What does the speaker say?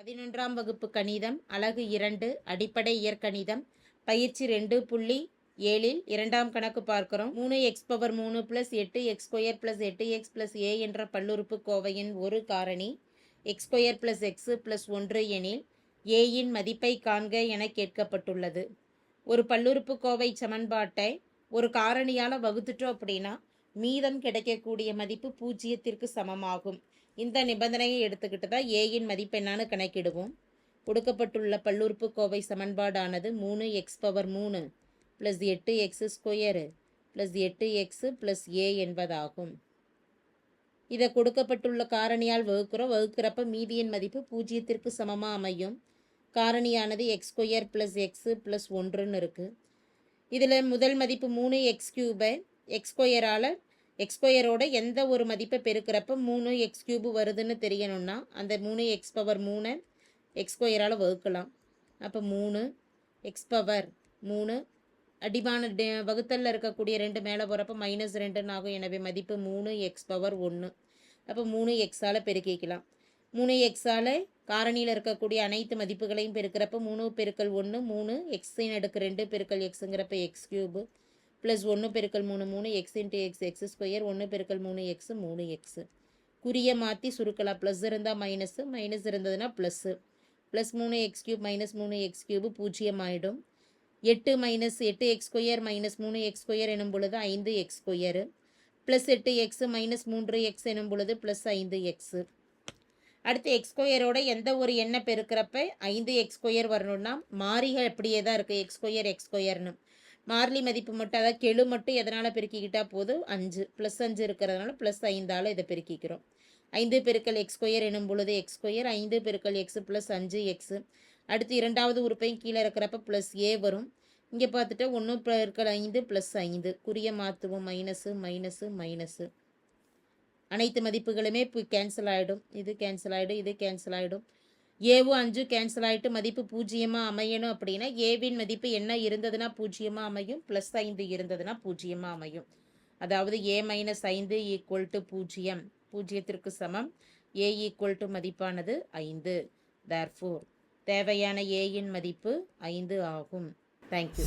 பதினொன்றாம் வகுப்பு கணிதம் அலகு இரண்டு அடிப்படை இயற்கணிதம் பயிற்சி ரெண்டு புள்ளி ஏழில் இரண்டாம் கணக்கு பார்க்கிறோம். மூணு எக்ஸ் பவர் மூணு ப்ளஸ் எட்டு எக்ஸ் ஸ்கொயர் ப்ளஸ் எட்டு எக்ஸ் ப்ளஸ் ஏ என்ற பல்லுறுப்பு கோவையின் ஒரு காரணி x square plus x plus ஒன்று எனில் ஏயின் மதிப்பை காண்க என கேட்கப்பட்டுள்ளது. ஒரு பல்லுறுப்பு கோவை சமன்பாட்டை ஒரு காரணியால் வகுத்துட்டோம் அப்படின்னா மீதம் கிடைக்கக்கூடிய மதிப்பு பூஜ்ஜியத்திற்கு சமமாகும். இந்த நிபந்தனையை எடுத்துக்கிட்டு தான் ஏயின் மதிப்பு என்னான்னு கணக்கிடுவோம். கொடுக்கப்பட்டுள்ள பல்லுறுப்பு கோவை சமன்பாடானது மூணு எக்ஸ் பவர் மூணு ப்ளஸ் எட்டு எக்ஸ் ஸ்கொயரு ப்ளஸ் எட்டு எக்ஸு ப்ளஸ் ஏ என்பதாகும். இதை கொடுக்கப்பட்டுள்ள காரணியால் வகுக்கிறோம். வகுக்கிறப்ப மீதியின் மதிப்பு பூஜ்ஜியத்திற்கு சமமாக அமையும். காரணியானது x square plus x plus ஒன்றுன்னு இருக்குது இதில் முதல் மதிப்பு மூணு எக்ஸ் கியூபை எக்ஸ் ஸ்கொயரால் எக்ஸ் ஸ்கொயரோட எந்த ஒரு மதிப்பை பெருக்கிறப்ப மூணு எக்ஸ் கியூபு வருதுன்னு தெரியணும்னா அந்த மூணு எக்ஸ் பவர் மூணை எக்ஸ் ஸ்கொயரால் வகுக்கலாம். அப்போ மூணு எக்ஸ் பவர் மூணு அடிமான டே வகுத்தலில் இருக்கக்கூடிய ரெண்டு மேலே போகிறப்ப மைனஸ் ரெண்டுன்னு ஆகும். எனவே மதிப்பு மூணு எக்ஸ் பவர் ஒன்று அப்போ மூணு எக்ஸால் பெருக்கிக்கலாம். மூணு எக்ஸால் காரணியில் இருக்கக்கூடிய அனைத்து மதிப்புகளையும் பெருக்கிறப்ப மூணு பெருக்கல் ஒன்று மூணு எக்ஸின் அடுக்கு ரெண்டு பெருக்கல் எக்ஸுங்கிறப்ப எக்ஸ் கியூபு ப்ளஸ் ஒன்று பெருக்கல் மூணு மூணு x into x x square ஒன்று பெருக்கல் மூணு எக்ஸு மூணு எக்ஸு குறியை மாற்றி சுருக்கலாம். ப்ளஸ் இருந்தால் மைனஸு மைனஸ் இருந்ததுன்னா ப்ளஸ்ஸு ப்ளஸ் மூணு எக்ஸ் கியூப் மைனஸ் மூணு எக்ஸ் கியூபு பூஜ்ஜியம் ஆகிடும் எட்டு மைனஸ் எட்டு எக்ஸ் ஸ்கொயர் மைனஸ் மூணு எக்ஸ் ஸ்கொயர் எனும் பொழுது ஐந்து எக்ஸ் ஸ்கொயரு ப்ளஸ் எட்டு எக்ஸு மைனஸ் மூன்று எக்ஸ் எனும் பொழுது ப்ளஸ் ஐந்து எக்ஸு அடுத்து எக்ஸ் ஸ்கொயரோட எந்த ஒரு எண்ணை பெருக்கிறப்ப ஐந்து எக்ஸ் ஸ்கொயர் வரணும்னா மாறிகள் அப்படியே தான் இருக்குது எக்ஸ் ஸ்கொயர் எக்ஸ் ஸ்கொயர்னு மார்லி மதிப்பு மட்டும் அதாவது கெழு மட்டும் எதனால் பெருக்கிக்கிட்டால் போதும்? அஞ்சு. ப்ளஸ் அஞ்சு இருக்கிறதுனால ப்ளஸ் ஐந்தால் இதை பெருக்கிக்கிறோம். ஐந்து பெருக்கல் எக்ஸ் ஸ்கொயர் எனும் பொழுது எக்ஸ் ஸ்கொயர் ஐந்து பெருக்கல் எக்ஸ் ப்ளஸ் அஞ்சு எக்ஸு அடுத்து இரண்டாவது உறுப்பையும் கீழே இருக்கிறப்ப ப்ளஸ் ஏ வரும். இங்கே பார்த்துட்டா ஒன்று பெருக்கல் ஐந்து ப்ளஸ் ஐந்து. குறிய மாற்றுவோம் மைனஸு மைனஸு மைனஸு அனைத்து மதிப்புகளுமே இப்போ கேன்சல் ஆகிடும் இது கேன்சல் ஆகிடும் இது கேன்சல் ஆகிடும் ஏவும் அஞ்சு கேன்சல் ஆகிட்டு மதிப்பு பூஜ்ஜியமாக அமையணும் அப்படின்னா ஏவின் மதிப்பு என்ன இருந்ததுன்னா பூஜ்ஜியமாக அமையும் ப்ளஸ் ஐந்து இருந்ததுன்னா பூஜ்ஜியமாக அமையும். அதாவது ஏ மைனஸ் ஐந்து ஈக்குவல் டு பூஜ்ஜியம். பூஜ்ஜியத்திற்கு சமம். ஏ ஈக்குவல் டு மதிப்பானது ஐந்து. தேர்ஃபோர் தேவையான ஏயின் மதிப்பு ஐந்து ஆகும். தேங்க்யூ